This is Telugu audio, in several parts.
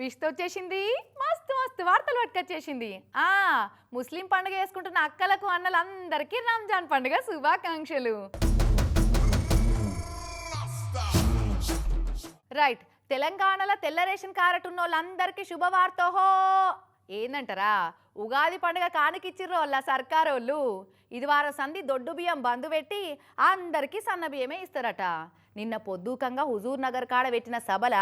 విష్తో వచ్చేసింది మస్తు మస్తు వార్తలు పట్టుకొచ్చేసింది. ఆ ముస్లిం పండుగ చేసుకుంటున్న అక్కలకు అన్నలందరికీ రంజాన్ పండుగ శుభాకాంక్షలు. రైట్ తెలంగాణలో తెల్ల రేషన్ కార్డు ఉన్న వాళ్ళందరికీ శుభవార్తోహో. ఏందంటారా? ఉగాది పండుగ కానికిచ్చిర్రు వాళ్ళ సర్కారోళ్ళు. ఇది వారం సంధి దొడ్డు బియ్యం బంధు పెట్టి అందరికీ సన్న బియ్యమే ఇస్తారట. నిన్న పొద్దుకంగా హుజూర్ నగర్ కాడ పెట్టిన సభల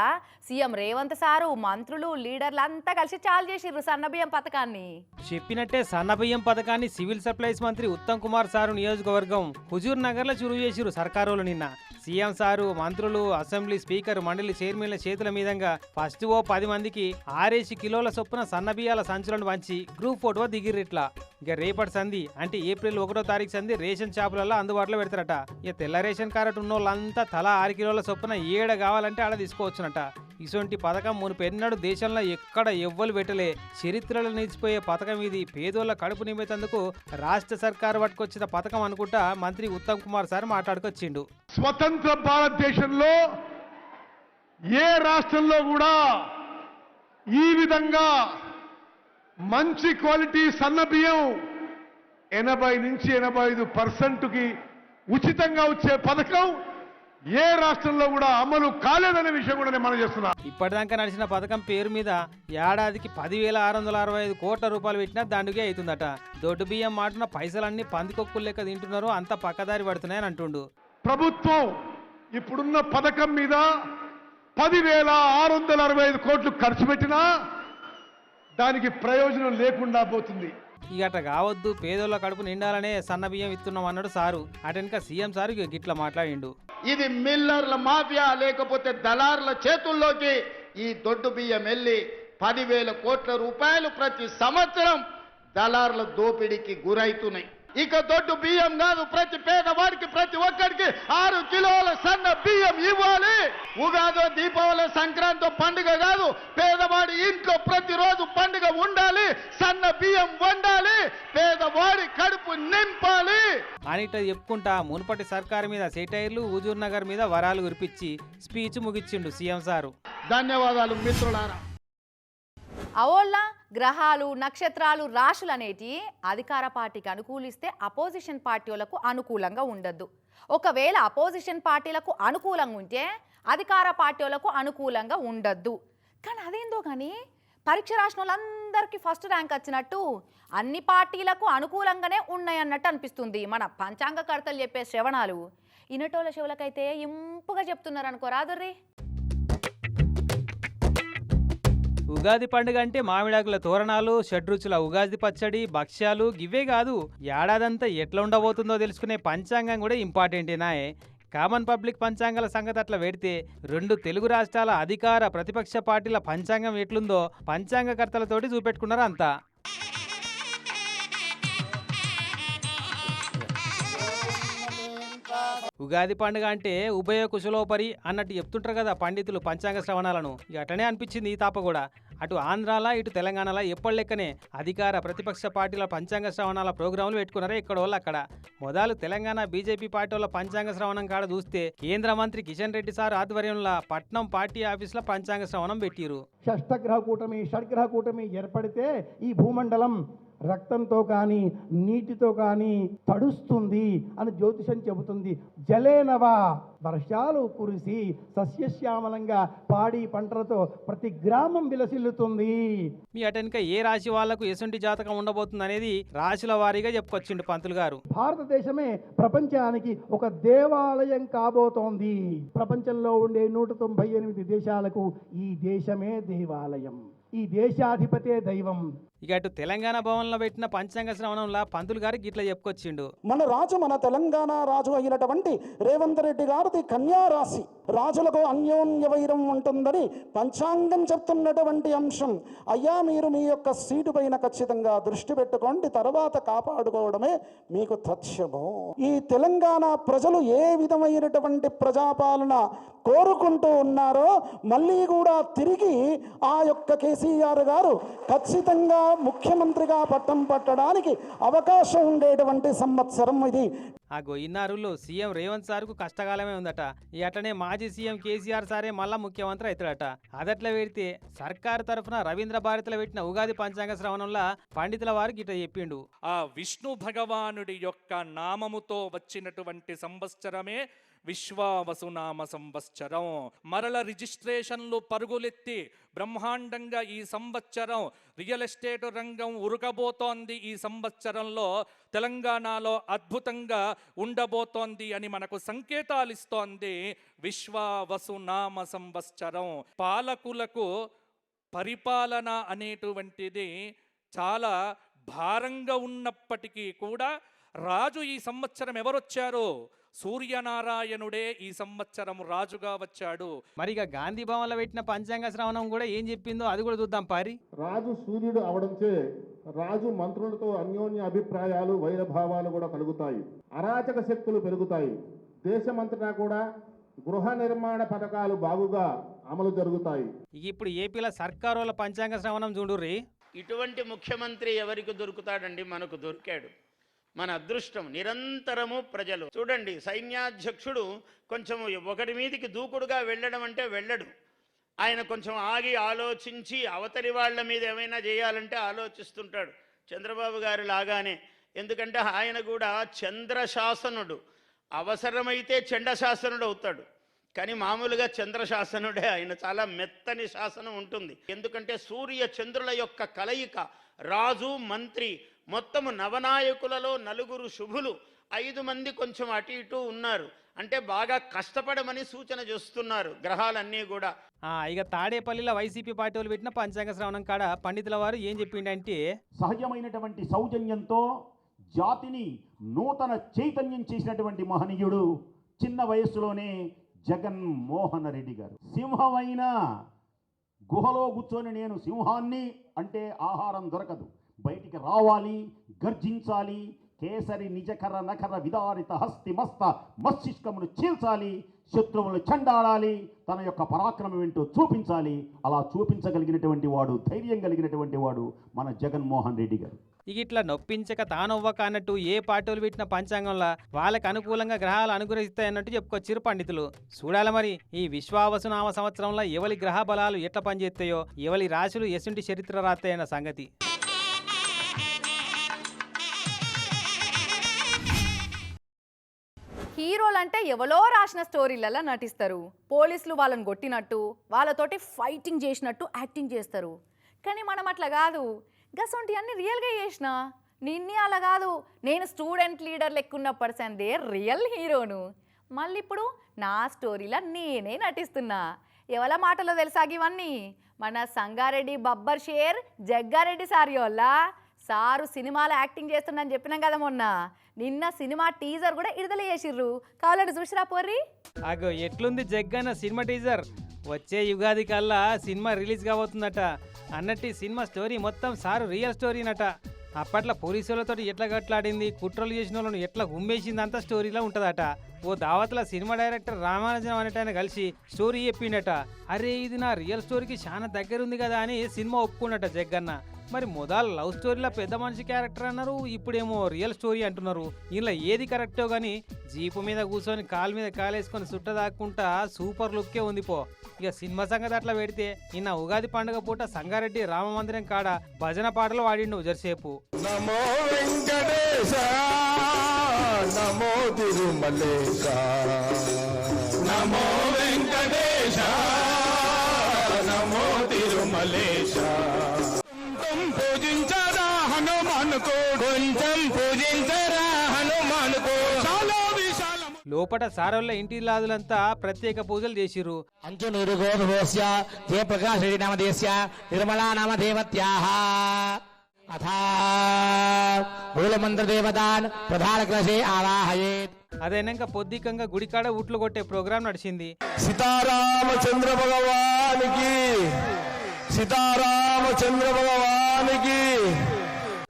సీఎం రేవంత్ సారు మంత్రులు లీడర్లు అంతా కలిసి చాలు చేసిర్రు సన్నబియ్యం పథకాన్ని. చెప్పినట్టే సన్నబియ్యం పథకాన్ని సివిల్ సప్లైస్ మంత్రి ఉత్తమ్ కుమార్ సారు నియోజకవర్గం హుజూర్ నగర్లో చురువు చేసిరు సర్కారులు నిన్న. సీఎం సారు మంత్రులు అసెంబ్లీ స్పీకర్ మండలి చైర్మన్ల చేతుల మీదంగా ఫస్ట్ ఓ పది మందికి ఆరేసి కిలోల చొప్పున సన్నబియ్యాల సంచులను పంచి గ్రూప్ ఫోటో దిగిరిట్లా ఇక రేపటి సంధి అంటే ఏప్రిల్ ఒకటో తారీఖు సంధి రేషన్ షాపులలో అందుబాటులో పెడతారట. ఇక తెల్ల రేషన్ కార్డు ఉన్న వాళ్ళంతా తలా ఆరు కిలోల చొప్పున ఏడ కావాలంటే ఆడ తీసుకోవచ్చునట. ఇటువంటి పథకం మునుపెన్నడు దేశంలో ఎక్కడ ఎవ్వరు పెట్టలే. చరిత్రలో నిలిచిపోయే పథకం ఇది. పేదోళ్ళ కడుపు నింపేతందుకు రాష్ట్ర సర్కారు పట్టుకొచ్చిన పథకం అనుకుంటా మంత్రి ఉత్తమ్ కుమార్ సార్ మాట్లాడుకొచ్చిండు. స్వతంత్ర భారతదేశంలో ఏ రాష్ట్రంలో కూడా ఈ విధంగా మంచి క్వాలిటీ సన్నబియ్యం ఎనభై నుంచి ఎనభై ఐదు పర్సెంట్కి ఉచితంగా వచ్చే పథకం ఏ రాష్ట్రంలో కూడా అమలు కాలేదనే విషయం కూడా నేను మనం చేస్తున్నా. ఇప్పటిదాకా నడిచిన పథకం పేరు మీద ఏడాదికి పదివేల ఆరు వందల అరవై ఐదు కోట్ల రూపాయలు పెట్టినా దండుగే అవుతుందట. దొడ్డు బియ్యం మాటున పైసలన్నీ పందికొక్కులు లెక్క తింటున్నారు అంతా పక్కదారి పడుతున్నాయని అంటుండు. ప్రభుత్వం ఇప్పుడున్న పథకం మీద పదివేల ఆరు వందల అరవై ఐదు కోట్లు ఖర్చు పెట్టినా దానికి ప్రయోజనం లేకుండా పోతుంది. ఇక అట్ట కావద్దు పేదోళ్ళ కడుపు నిండాలనే సన్న బియ్యం ఇస్తున్నాం అన్నాడు సారు. అటెనక సీఎం సారు ఇక గిట్ల మాట్లాడిండు. ఇది మిల్లర్ల మాఫియా లేకపోతే దళారుల చేతుల్లోకి ఈ దొడ్డు బియ్యం వెళ్ళి పదివేల కోట్ల రూపాయలు ప్రతి సంవత్సరం దళారుల దోపిడీకి గురవుతున్నాయి ఇక దొడ్డు బియ్యం కాదు ప్రతి పేదవాడికి ప్రతి ఒక్కడికి ఆరు కిలోల సన్న బియ్యం ఇవ్వాలి. ఉగాదో దీపావళి సంక్రాంతి పండుగ కాదు పేదవాడి ఇంట్లో ప్రతిరోజు పండుగ ఉండాలి సన్న బియ్యం వండాలి పేదవాడి కడుపు నింపాలి. అనిట చెప్పుకుంటా మునుపటి సర్కారు మీద సెటైర్లు హుజూర్ నగర్ మీద వరాలు కురిపించి స్పీచ్ ముగిచ్చిండు సీఎం సారు. ధన్యవాదాలు మిత్రులారా. అవోళ్ళ గ్రహాలు నక్షత్రాలు రాశులు అనేటి అధికార పార్టీకి అనుకూలిస్తే అపోజిషన్ పార్టీలకు అనుకూలంగా ఉండద్దు. ఒకవేళ అపోజిషన్ పార్టీలకు అనుకూలంగా ఉంటే అధికార పార్టీలకు అనుకూలంగా ఉండద్దు. కానీ అదేందో కానీ పరీక్ష రాసిన వాళ్ళందరికీ ఫస్ట్ ర్యాంక్ వచ్చినట్టు అన్ని పార్టీలకు అనుకూలంగానే ఉన్నాయన్నట్టు అనిపిస్తుంది. మన పంచాంగకర్తలు చెప్పే శ్రవణాలు. ఇనటోళ్ళ శివులకైతే ఇంపుగా చెప్తున్నారు అనుకో ఉగాది పండుగ అంటే మామిడాకుల తోరణాలు షడ్రుచుల ఉగాది పచ్చడి భక్ష్యాలు ఇవే కాదు. ఏడాదంతా ఎట్లా ఉండబోతుందో తెలుసుకునే పంచాంగం కూడా ఇంపార్టెంటేనాయే కామన్ పబ్లిక్ పంచాంగాల సంగతి అట్లా పెడితే రెండు తెలుగు రాష్ట్రాల అధికార ప్రతిపక్ష పార్టీల పంచాంగం ఎట్లుందో పంచాంగకర్తలతోటి చూపెట్టుకున్నారు అంతా ఉగాది పండుగ అంటే ఉభయ కుశలోపరి అన్నట్టు చెప్తుంటారు కదా పండితులు పంచాంగ శ్రవణాలను. ఇక అటనే అనిపించింది ఈ తాప కూడా. అటు ఆంధ్రాల ఇటు తెలంగాణలో ఎప్పటి లెక్కనే అధికార ప్రతిపక్ష పార్టీల పంచాంగ శ్రవణాల ప్రోగ్రాంలు పెట్టుకున్నారే ఇక్కడ వాళ్ళు అక్కడ. మొదలు తెలంగాణ బీజేపీ పార్టీ వాళ్ళ పంచాంగ శ్రవణం కాడ చూస్తే కేంద్ర మంత్రి కిషన్ రెడ్డి సార్ ఆధ్వర్యంలో పట్నం పార్టీ ఆఫీసులో పంచాంగ శ్రవణం పెట్టిరు షష్టగ్రహ కూటమి షడ్గ్రహ కూటమి ఏర్పడితే ఈ భూమండలం రక్తంతో కానీ నీటితో కానీ తడుస్తుంది అని జ్యోతిషం చెబుతుంది. జలేనవ? వర్షాలు కురిసి సస్యశ్యామలంగా పాడి పంటలతో ప్రతి గ్రామం విలసిల్లుతుంది. మీ అటెనక ఏ రాశి వాళ్ళకు ఎసుంటి జాతకం ఉండబోతుంది అనేది రాశుల వారీగా చెప్పుకొచ్చిండు పంతులు గారు. భారతదేశమే ప్రపంచానికి ఒక దేవాలయం కాబోతోంది. ప్రపంచంలో ఉండే నూట తొంభై ఎనిమిది దేశాలకు ఈ దేశమే దేవాలయం. ఈ దేశాధిపతే దైవం. ఇక అటు తెలంగాణ భవన్లో పెట్టిన పంచాంగ శ్రవణంలో పంతులు గారు గిట్ల చెప్పుకొచ్చిండు. మన రాజు మన తెలంగాణ రాజు అయినటువంటి రేవంత్ రెడ్డి గారిది కన్యా రాశి. రాజులకు అన్యోన్య వైరం ఉంటుందని పంచాంగం చెప్తున్నటువంటి అంశం. అయ్యా మీరు మీ యొక్క సీటు పైన ఖచ్చితంగా దృష్టి పెట్టుకోండి తర్వాత కాపాడుకోవడమే మీకు తథ్యము. ఈ తెలంగాణ ప్రజలు ఏ విధమైనటువంటి ప్రజాపాలన కోరుకుంటూ ఉన్నారో మళ్ళీ కూడా తిరిగి ఆ యొక్క కేసీ కేసీఆర్ గారు ఖచ్చితంగా ముఖ్యమంత్రిగా పట్టం పట్టడానికి అవకాశం ఉండేటువంటి సంవత్సరం ఇది. ఆ గొయ్యినారులో సీఎం రేవంత్ సార్కు కష్టకాలమే ఉందట. ఈ అట్లనే మాజీ సీఎం కేసీఆర్ సారే మళ్ళా ముఖ్యమంత్రి అవుతాడట. అదట్లా పెడితే సర్కారు తరఫున రవీంద్ర భారతిలో పెట్టిన ఉగాది పంచాంగ శ్రవణంలో పండితుల వారికి ఇట్లా చెప్పిండు. ఆ విష్ణు భగవానుడి యొక్క నామముతో వచ్చినటువంటి సంవత్సరమే విశ్వావసునామ సంవత్సరం మరల రిజిస్ట్రేషన్లు పరుగులెత్తి బ్రహ్మాండంగా ఈ సంవత్సరం రియల్ ఎస్టేట్ రంగం ఉరకబోతోంది ఈ సంవత్సరంలో. తెలంగాణలో అద్భుతంగా ఉండబోతోంది అని మనకు సంకేతాలు ఇస్తోంది విశ్వావసునామ సంవత్సరం పాలకులకు పరిపాలన అనేటువంటిది చాలా భారంగా ఉన్నప్పటికీ కూడా రాజు ఈ సంవత్సరం ఎవరొచ్చారు? సూర్యనారాయణుడే ఈ సంవత్సరం రాజుగా వచ్చాడు. మరి ఇక గాంధీ భవన్లో పెట్టిన పంచాంగ శ్రవణం కూడా ఏం చెప్పిందో అది కూడా చూద్దాం పారి. రాజు సూర్యుడు అవడంచే రాజు మంత్రులతో అన్యోన్య అభిప్రాయాలు వైరభావాలు కూడా కలుగుతాయి. అరాచక శక్తులు పెరుగుతాయి. దేశమంతటా కూడా గృహ నిర్మాణ పథకాలు బాగుగా అమలు జరుగుతాయి. ఇక ఇప్పుడు ఏపీలో సర్కారుల పంచాంగ శ్రవణం చూడుర్రి. ఇటువంటి ముఖ్యమంత్రి ఎవరికి దొరుకుతాడండి? మనకు దొరికాడు. మన అదృష్టం నిరంతరము ప్రజలు. చూడండి సైన్యాధ్యక్షుడు కొంచెం ఒకటి మీదికి దూకుడుగా వెళ్ళడం అంటే వెళ్ళడు. ఆయన కొంచెం ఆగి ఆలోచించి అవతలి వాళ్ళ మీద ఏమైనా చేయాలంటే ఆలోచిస్తుంటాడు. చంద్రబాబు గారు లాగానే. ఎందుకంటే ఆయన కూడా చంద్రశాసనుడు. అవసరమైతే చండశాసనుడు అవుతాడు. కానీ మామూలుగా చంద్రశాసనుడే. ఆయన చాలా మెత్తని శాసనం ఉంటుంది. ఎందుకంటే సూర్య చంద్రుల యొక్క కలయిక రాజు మంత్రి మొత్తము నవనాయకులలో నలుగురు శుభులు ఐదు మంది కొంచెం అటు ఇటు ఉన్నారు. అంటే బాగా కష్టపడమని సూచన చేస్తున్నారు గ్రహాలన్నీ కూడా. ఆ, ఇక తాడేపల్లిలో వైసీపీ పార్టీ వాళ్ళు పెట్టిన పంచాంగ శ్రవణం కాడ పండితుల వారు ఏం చెప్పిండంటే సహజమైనటువంటి సౌజన్యంతో జాతిని నూతన చైతన్యం చేసినటువంటి మహనీయుడు చిన్న వయస్సులోనే జగన్మోహన్ రెడ్డి గారు. సింహమైన గుహలో కూర్చొని నేను సింహాన్ని అంటే ఆహారం దొరకదు. బయటికి రావాలి గర్జించాలి కేసరి నిజకర నకర విదారిత హస్తి మస్త మస్తిష్కమును చీల్చాలి శత్రువులు చండాడాలి తన యొక్క పరాక్రమం ఏంటో చూపించాలి. అలా చూపించగలిగినటువంటి వాడు ధైర్యం కలిగినటువంటి వాడు మన జగన్మోహన్ రెడ్డి గారు. ఇక ఇట్లా నొప్పించక తానవ్వక అన్నట్టు ఏ పార్టీలు పెట్టిన పంచాంగంలో వాళ్ళకి అనుకూలంగా గ్రహాలు అనుగ్రహిస్తాయన్నట్టు చెప్పుకొచ్చారు పండితులు. చూడాలి మరి ఈ విశ్వావసునామ సంవత్సరంలో ఎవరి గ్రహ బలాలు ఎట్లా పనిచేస్తాయో ఎవరి రాశులు ఎసుంటి చరిత్ర రాస్తాయన్న సంగతి. హీరోలు అంటే ఎవరో రాసిన స్టోరీలలో నటిస్తారు. పోలీసులు వాళ్ళని కొట్టినట్టు వాళ్ళతోటి ఫైటింగ్ చేసినట్టు యాక్టింగ్ చేస్తారు. కానీ మనం అట్లా కాదు. గసొంటి అన్ని రియల్గా చేసిన నిన్నే అలా కాదు. నేను స్టూడెంట్ లీడర్ లెక్కున్న పర్సన్దే రియల్ హీరోను. మళ్ళీ ఇప్పుడు నా స్టోరీలో నేనే నటిస్తున్నా. ఎవల మాటలో తెలుసాగివన్నీ మన సంగారెడ్డి బబ్బర్ షేర్ జగ్గారెడ్డి సార్ సారు సినిమాలో యాక్టింగ్ చేస్తున్నాను చెప్పినాం కదా మొన్న. నిన్న సినిమా టీజర్ కూడా విడుదల చేసిర్రు. కావాలంటే చూసిరా పోర్రి? అగో ఎట్లుంది జగ్గన్న సినిమా టీజర్? వచ్చే యుగాది కల్లా సినిమా రిలీజ్ కాబోతుందట. అన్నట్టు సినిమా స్టోరీ మొత్తం సారు రియల్ స్టోరీనట. అప్పట్లో పోలీసులతో ఎట్లా గట్లాడింది కుట్రలు చేసిన వాళ్ళను ఎట్లా గుమ్మేసింది అంతా స్టోరీలో ఉంటుందట. ఓ దావత్ల సినిమా డైరెక్టర్ రామానుజం అనేటాయన కలిసి స్టోరీ చెప్పిండట. అరే ఇది నా రియల్ స్టోరీకి చాలా దగ్గరుంది కదా అని సినిమా ఒప్పుకున్నట జగ్గన్న. మరి మొదలు లవ్ స్టోరీలో పెద్ద మనిషి క్యారెక్టర్ అన్నారు ఇప్పుడేమో రియల్ స్టోరీ అంటున్నారు. ఇలా ఏది కరెక్టో కానీ జీపు మీద కూర్చొని కాలు మీద కాలేసుకొని సుట్ట దాక్కుంటా సూపర్ లుక్కే ఉంది పో. ఇక సినిమా సంగతి అట్లా పెడితే నిన్న ఉగాది పండుగ పూట సంగారెడ్డి రామ మందిరం కాడ భజన పాటలు వాడిండు జరసేపు. నమో వెంకటేశ నమో తిరుమలేశ. నమో కొంచెం పూజించరా హనుమానుకో. లోపట సారోళ్ళ ఇంటి లాదులంతా ప్రత్యేక పూజలు చేసిర్రు. అంచునూరు గోధుమోస్య జయప్రకాశి నామధేస్య నిర్మలా నామధేవత్యాః అథా మూలమంత్రదేవతాన్ ప్రధానకలశే ఆవాహయేత్. అదైనాక పొద్దికంగా గుడికాడ ఉట్లు కొట్టే ప్రోగ్రాం నడిచింది. సీతారామచంద్ర భగవానికి సీతారామచంద్ర భగవానికి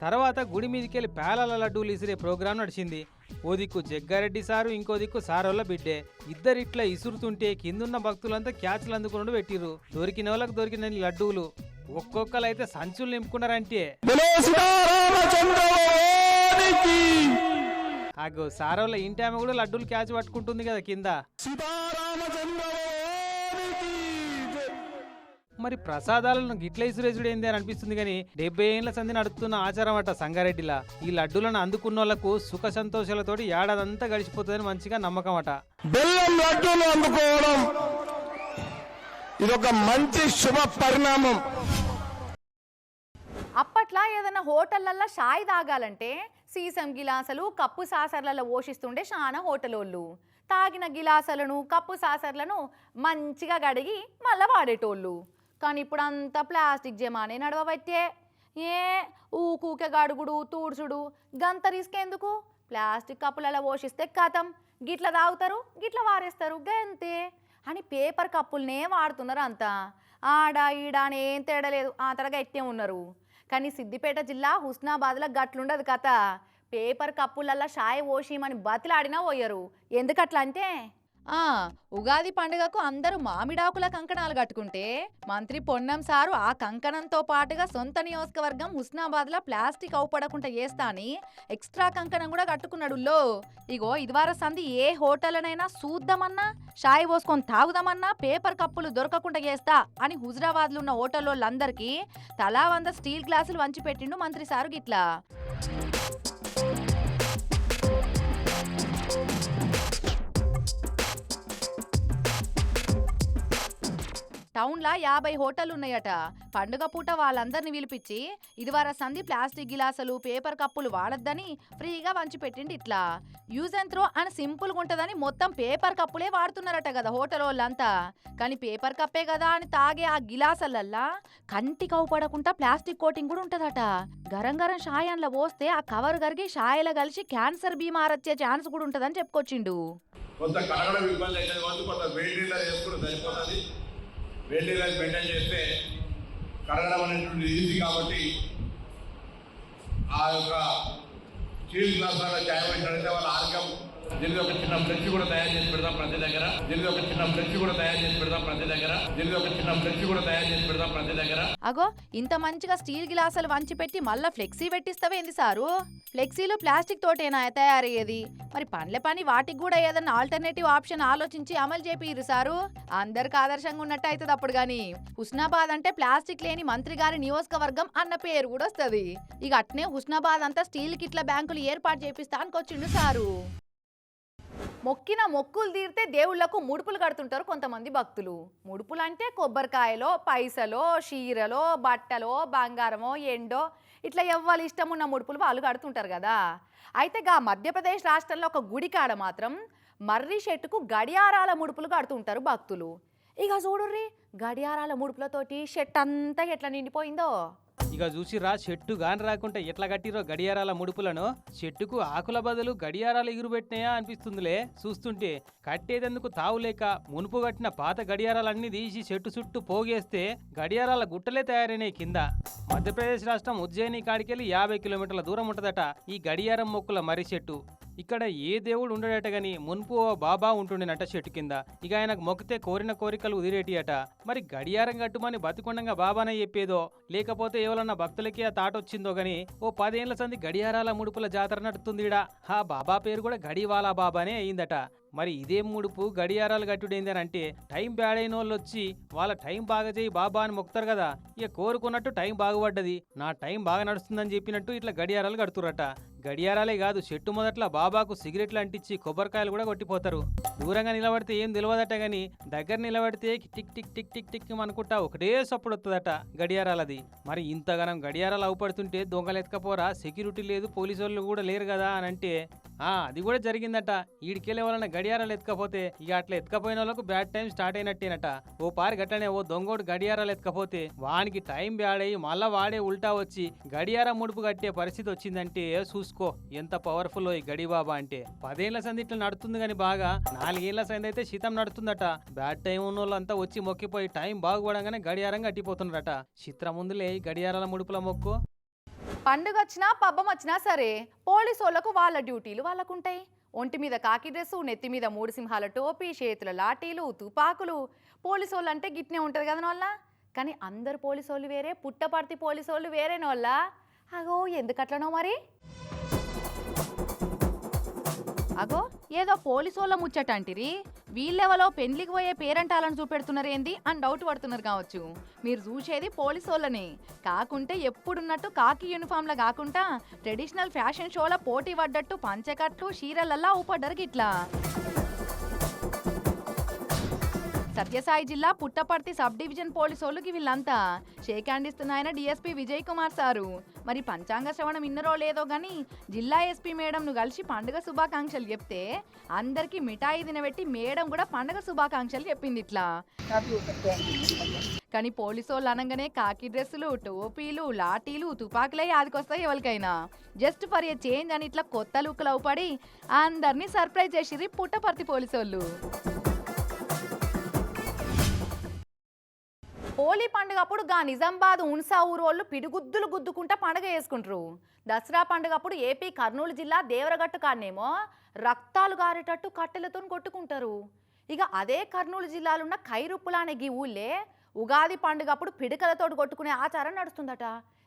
తర్వాత గుడి మీదకెళ్ళి పేలల లడ్డూలు ఇసిరే ప్రోగ్రాం నడిచింది. ఓ దిక్కు జగ్గారెడ్డి సారు ఇంకో దిక్కు సారోళ్ళ బిడ్డే. ఇద్దరిట్లా ఇసురుతుంటే కిందున్న భక్తులంతా క్యాచ్లు అందుకుని పెట్టిర్రు. దొరికిన వాళ్ళకి దొరికిన లడ్డూలు. ఒక్కొక్కరు అయితే సంచులు నింపుకున్నారంటే. అగో సారోళ్ళ ఇంటి ఆమె కూడా లడ్డూలు క్యాచ్ పట్టుకుంటుంది కదా కింద. మరి ప్రసాదాలను గిట్ల ఇసురేసుడు ఏంది అని అనిపిస్తుంది కానీ డెబ్బై ఏళ్ళ సంధి నడుస్తున్న ఆచారం అట సంగారెడ్డిలా. ఈ లడ్డూలను అందుకున్న వాళ్ళకు సుఖ సంతోషాలతోటి ఏడాదంతా గడిచిపోతుందని మంచిగా నమ్మకం అట. బెల్లం లడ్డూలు అందుకోవడం ఇదొక మంచి శుభ పరిణామం. అప్పట్లో ఏదైనా హోటళ్ళల్లో షాయి తాగాలంటే సీసం గిలాసలు కప్పు సాసర్లలో పోషిస్తుండే చాలా హోటల్ వాళ్ళు తాగిన గిలాసలను కప్పు సాసర్లను మంచిగా కడిగి మళ్ళీ వాడేటోళ్ళు. కానీ ఇప్పుడు అంతా ప్లాస్టిక్ జమానే నడవబట్టే. ఏ? ఊకూకే గడుగుడు తూడ్చుడు. గంత రిస్క్ ఎందుకు? ప్లాస్టిక్ కప్పులలో పోషిస్తే కథం. గిట్ల తాగుతారు గిట్ల వారేస్తారు గంతే. అని పేపర్ కప్పులనే వాడుతున్నారు అంతా ఆడ ఈడ అని ఏం తేడా లేదు ఆ తరగా ఎట్టే ఉన్నారు. కానీ సిద్దిపేట జిల్లా హుస్నాబాద్లో గట్లుండదు కథ. పేపర్ కప్పులల్లో షాయ్ ఓషిమని బతిలాడినా పోయరు ఎందుకట్లా అంటే ఆ ఉగాది పండుగకు అందరూ మామిడాకుల కంకణాలు కట్టుకుంటే మంత్రి పొన్నం సారు ఆ కంకణంతో పాటుగా సొంత నియోజకవర్గం హుస్నాబాద్లో ప్లాస్టిక్ అవుపడకుండా చేస్తా అని ఎక్స్ట్రా కంకణం కూడా కట్టుకున్నాడు లో ఇగో ఇదివార సంధి ఏ హోటల్నైనా చూద్దామన్నా షాయి పోసుకొని తాగుదామన్నా పేపర్ కప్పులు దొరకకుండా చేస్తా అని హుజరాబాద్లో ఉన్న హోటల్లోళ్ళందరికీ తలా వంద స్టీల్ గ్లాసులు వంచి పెట్టిండు మంత్రి సారు గిట్లా. టౌన్లా యాభై హోటల్ ఉన్నాయట పండుగ పూట వాళ్ళందరిని పిలిపించి ఇదివర సంధి ప్లాస్టిక్ గిలాసులు పేపర్ కప్పులు వాడొద్దని ఫ్రీగా వంచిపెట్టిండి ఇట్లా. యూజ్ అండ్ త్రో అని సింపుల్గా ఉంటుందని మొత్తం పేపర్ కప్పులే వాడుతున్నారట కదా హోటల్ వాళ్ళంతా కానీ పేపర్ కప్పే కదా అని తాగే ఆ గిలాసులల్లా కంటికి అవుపడకుండా ప్లాస్టిక్ కోటింగ్ కూడా ఉంటుందట. గరం గరం షాయన్ల పోస్తే ఆ కవర్ కరిగి షాయల కలిసి క్యాన్సర్ బీమార్ వచ్చే ఛాన్స్ కూడా ఉంటుందని చెప్పుకొచ్చిండు. కొంత కడగడం ఇబ్బంది అవుతుంది కొంత వేడి నీళ్ళ వేసుకుంటే సరిపోతుంది వేడి మెయింటైన్ చేస్తే కడగడం అనేటువంటి ఈజీ కాబట్టి ఆ యొక్క స్టీల్ గ్లాసులలో చాయ్ పెట్టినట్లయితే వాళ్ళ ఆరోగ్యం దీనికి ఒక చిన్న ఫ్రిడ్జ్ కూడా తయారు చేసి పెడదాం ప్రతి దగ్గర. దీనికి ఒక చిన్న ఫ్రిడ్జ్ కూడా తయారు చేసి పెడదాం ప్రతి దగ్గర. దీనికి ఒక చిన్న ఫ్రిడ్జ్ కూడా తయారు చేసి పెడదాం ప్రతి దగ్గర. అగో ఇంత మంచిగా స్టీల్ గిలాసులు వంచి పెట్టి మళ్ళా ఫ్లెక్సీ పెట్టిస్తావేంది సారు? ఫ్లెక్సీలు ప్లాస్టిక్ తోటేనా తయారయ్యేది? మరి పండ్ల పని వాటికి కూడా ఏదన్నా ఆల్టర్నేటివ్ ఆప్షన్ ఆలోచించి అమలు చేపిరు సారు. అందరికి ఆదర్శంగా ఉన్నట్టు అవుతుంది అప్పుడు గాని. హుస్నాబాద్ అంటే ప్లాస్టిక్ లేని మంత్రి గారి నియోజకవర్గం అన్న పేరు కూడా వస్తుంది. ఇక అట్నే హుస్నాబాద్ అంతా స్టీల్ కిట్ల బ్యాంకులు ఏర్పాటు చేపిస్తా అనుకొచ్చిండు సారు. మొక్కిన మొక్కులు తీరితే దేవుళ్ళకు ముడుపులు కడుతుంటారు కొంతమంది భక్తులు. ముడుపులు అంటే కొబ్బరికాయలో పైసలో చీరలో బట్టలో బంగారమో ఎండో ఇట్లా ఎవ్వరు ఇష్టం ఉన్న ముడుపులు వాళ్ళు కడుతుంటారు కదా. అయితే గా మధ్యప్రదేశ్ రాష్ట్రంలో ఒక గుడి కాడ మాత్రం మర్రి చెట్టుకు గడియారాల ముడుపులు కడుతుంటారు భక్తులు. ఇక చూడుర్రి గడియారాల ముడుపులతోటి షెట్ అంతా ఎట్లా నిండిపోయిందో? ఇక చూసిరా చెట్టు గాని రాకుంటే ఎట్లా కట్టిరో గడియారాల ముడుపులను? చెట్టుకు ఆకుల బదులు గడియారాలు ఎగురుబెట్టినాయా అనిపిస్తుందిలే. చూస్తుంటే కట్టేదందుకు తావులేక మునుపు కట్టిన పాత గడియారాలన్నీ తీసి చెట్టు చుట్టూ పోగేస్తే గడియారాల గుట్టలే తయారైనాయి కింద. మధ్యప్రదేశ్ రాష్ట్రం ఉజ్జయిని కాడికెళ్ళి యాభై కిలోమీటర్ల దూరం ఉంటుందట ఈ గడియారం మొక్కుల మర్రి చెట్టు ఇక్కడ ఏ దేవుడు ఉండడట గాని మున్పు ఓ బాబా ఉంటుండేనట చెట్టు కింద. ఇక ఆయనకు మొక్కితే కోరిన కోరికలు ఉదిరేటియట. మరి గడియారం కట్టుమని బతికొండంగా బాబానే చెప్పేదో? లేకపోతే ఎవరన్నా భక్తులకి ఆ తాటొచ్చిందో గాని ఓ పదేళ్ళ సంది గడియారాల ముడుపుల జాతర నడుతుందిడా? ఆ బాబా పేరు కూడా గడివాలా బాబానే అయిందట. మరి ఇదే ముడుపు గడియారాలు కట్టుడేంది అంటే టైం బ్యాడ్ అయిన వాళ్ళు వచ్చి వాళ్ళ టైం బాగా చేయి బాబా అని మొక్కుతారు కదా. ఇక కోరుకున్నట్టు టైం బాగుపడ్డది. నా టైం బాగా నడుస్తుందని చెప్పినట్టు ఇట్లా గడియారాలు కడుతురట. గడియారాలే కాదు చెట్టు మొదట్ల బాబాకు సిగరెట్లు అంటించి కొబ్బరికాయలు కూడా కొట్టిపోతారు. దూరంగా నిలబడితే ఏం తెలియదట గాని దగ్గర నిలబడితే tick tick tick tick tick అనుకుంటా ఒకటే సప్పుడు వస్తుందట గడియారాలది. మరి ఇంతగానం గడియారాలు అవుపడుతుంటే దొంగలు ఎత్తుకపోరా సెక్యూరిటీ లేదు పోలీసు వాళ్ళు కూడా లేరు కదా అని అంటే ఆ అది కూడా జరిగిందట. ఈడికెళ్ళే వాళ్ళని గడియారాలు ఎత్తుకపోతే ఇక అట్లా ఎత్తుకపోయిన వాళ్ళకు బ్యాడ్ టైం స్టార్ట్ అయినట్టేనట. ఓ పారి గట్లనే ఓ దొంగోడు గడియారాలు ఎత్తుకపోతే వానికి టైం బ్యాడ్ అయ్యి మళ్ళా వాడే ఉల్టా వచ్చి గడియారం ముడుపు కట్టే పరిస్థితి వచ్చిందంటే చూసుకో ఎంత పవర్ఫుల్ ఈ గడిబాబా అంటే. పదేళ్ళ సంది ఇట్లా నడుతుంది కానీ బాగా నాలుగేళ్ళ సంది అయితే శీతం నడుతుందట. బ్యాడ్ టైం ఉన్న వాళ్ళంతా వచ్చి మొక్కిపోయి టైం బాగుపడంగానే గడియారం కట్టిపోతున్నారట. చిత్రం ముందులే గడియారాల ముడుపుల మొక్కు. పండుగ వచ్చినా పబ్బం వచ్చినా సరే పోలీసు వాళ్ళకు వాళ్ళ డ్యూటీలు వాళ్ళకుంటాయి. ఒంటి మీద కాకి డ్రెస్సు నెత్తి మీద మూడు సింహాల టోపీ చేతుల లాఠీలు తుపాకులు. పోలీసోళ్ళు అంటే గిట్నే ఉంటుంది కదా నోళ్ళ? కానీ అందరు పోలీసోళ్ళు వాళ్ళు వేరే పుట్టపర్తి పోలీసోళ్ళు వేరే నోళ్ళ? అగో ఎందుకట్లనో మరి? అగో ఏదో పోలీసు వాళ్ళ ముచ్చట అంటిరి. వీళ్ళెవలో పెళ్ళికి పోయే పేరంటాలను చూపెడుతున్నారు ఏంది? అని డౌట్ పడుతున్నారు కావచ్చు. మీరు చూసేది పోలీసు కాకుంటే ఎప్పుడున్నట్టు కాకి యూనిఫామ్లా కాకుండా ట్రెడిషనల్ ఫ్యాషన్ షోలో పోటీ పడ్డట్టు పంచకట్లు చీరలల్లా ఊపడ్డరు గిట్లా. సత్యసాయి జిల్లా పుట్టపర్తి సబ్ డివిజన్ పోలీసు వాళ్ళకి వీళ్ళంతా షేక్ హ్యాండ్ ఇస్తున్నాయన డిఎస్పీ విజయ్ కుమార్ సారు. మరి పంచాంగ శ్రవణం ఇన్నరో లేదో గాని జిల్లా ఎస్పీ మేడంను కలిసి పండుగ శుభాకాంక్షలు చెప్తే అందరికీ మిఠాయి తినబెట్టి మేడం కూడా పండుగ శుభాకాంక్షలు చెప్పింది ఇట్లా. కానీ పోలీసోళ్ళు అనగానే కాకి డ్రెస్సులు టోపీలు లాఠీలు తుపాకులే ఆదికొస్తాయి ఎవరికైనా. జస్ట్ ఫర్ ఏ చేంజ్ అని ఇట్లా కొత్త లుక్లు అవుపడి అందరినీ సర్ప్రైజ్ చేసిర్రు పుట్టపర్తి పోలీసోళ్ళు. హోలీ పండుగ అప్పుడు గా నిజామాబాద్ ఉన్సా ఊరోళ్ళు పిడిగుద్దులు గుద్దుకుంటా పండుగ చేసుకుంటారు. దసరా పండుగ అప్పుడు ఏపీ కర్నూలు జిల్లా దేవరగట్టు కాడనేమో రక్తాలు గారేటట్టు కట్టెలతో కొట్టుకుంటారు. ఇక అదే కర్నూలు జిల్లాలో ఉన్న ఖైరుప్పుల అనే గీ ఊళ్ళే ఉగాది పండుగ అప్పుడు పిడకలతోటి కొట్టుకునే ఆచారం నడుస్తుందట.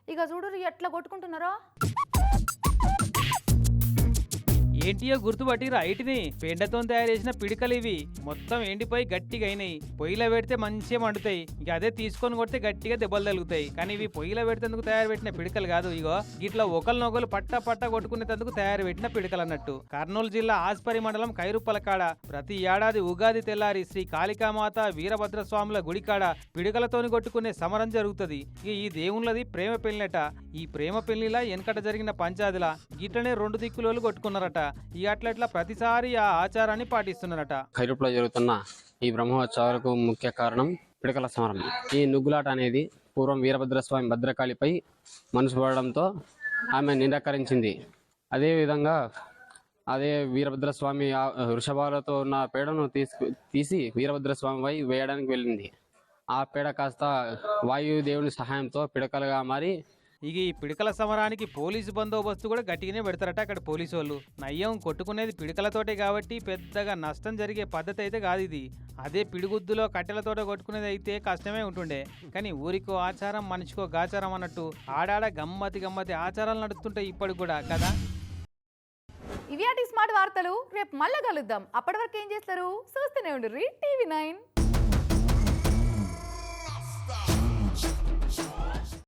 ఇక చూడు ఎట్లా కొట్టుకుంటున్నారో. ఏంటియో గుర్తుపట్టిరా ఐటిని పెండతో తయారు చేసిన పిడికలు ఇవి. మొత్తం ఎండిపోయి గట్టిగా అయినాయి. పొయ్యిలో పెడితే మంచిగా మండుతాయి. ఇక అదే తీసుకొని కొడితే గట్టిగా దెబ్బలు తగులుతాయి. కానీ ఇవి పొయ్యిలో పెడితేందుకు తయారు పెట్టిన పిడికలు కాదు ఇగో. ఇట్లా ఒకరినొకరు పట్ట పట్ట కొట్టుకునేందుకు తయారు పెట్టిన పిడికలు అన్నట్టు. కర్నూలు జిల్లా ఆస్పరి మండలం కైరుప్పలకాడ. ప్రతి ఏడాది ఉగాది తెల్లారి శ్రీ కాళికామాత వీరభద్ర స్వాముల గుడికాడ పిడికలతోని కొట్టుకునే సమరం జరుగుతుంది. ఇక ఈ దేవుళ్ళది ప్రేమ పెళ్ళినట. ఈ ప్రేమ పెళ్ళిలా వెనకట జరిగిన పంచాదిలా గిట్లనే రెండు దిక్కులోలు కొట్టుకున్నారట. ఈ అట్లట్లా ప్రతిసారి ఆ ఆచారాన్ని పాటిస్తున్నారట. ఖైరుప్లో జరుగుతున్న ఈ బ్రహ్మోత్సవాలకు ముఖ్య కారణం పిడకల సమరం ఈ నుగ్గులాట అనేది పూర్వం వీరభద్రస్వామి భద్రకాళిపై మనసు పడడంతో ఆమె నిరాకరించింది. అదేవిధంగా అదే వీరభద్రస్వామి వృషభాలతో ఉన్న పేడను తీసుకు తీసి వీరభద్రస్వామిపై వేయడానికి వెళ్ళింది. ఆ పేడ కాస్త వాయుదేవుని సహాయంతో పిడకలుగా మారి ఇక ఈ పిడకల సమరానికి పోలీసు బందోబస్తు కూడా గట్టిగానే పెడతారట అక్కడ పోలీసు వాళ్ళు నయ్యం కొట్టుకునేది పిడకలతోటే కాబట్టి పెద్దగా నష్టం జరిగే పద్ధతి అయితే కాదు ఇది. అదే పిడిగుద్దులో కట్టెలతోట కొట్టుకునేది అయితే కష్టమే ఉంటుండే. కానీ ఊరికో ఆచారం మనిషికో గాచారం అన్నట్టు ఆడాడ గమ్మతి గమ్మతి ఆచారాలు నడుస్తుంటాయి ఇప్పటికి కూడా కదా? ఇవి స్మార్ట్ వార్తలు. రేపు మళ్ళీ కలుద్దాం. అప్పటి వరకు ఏం చేస్తారు? చూస్తూనే ఉండు టీవీ నైన్.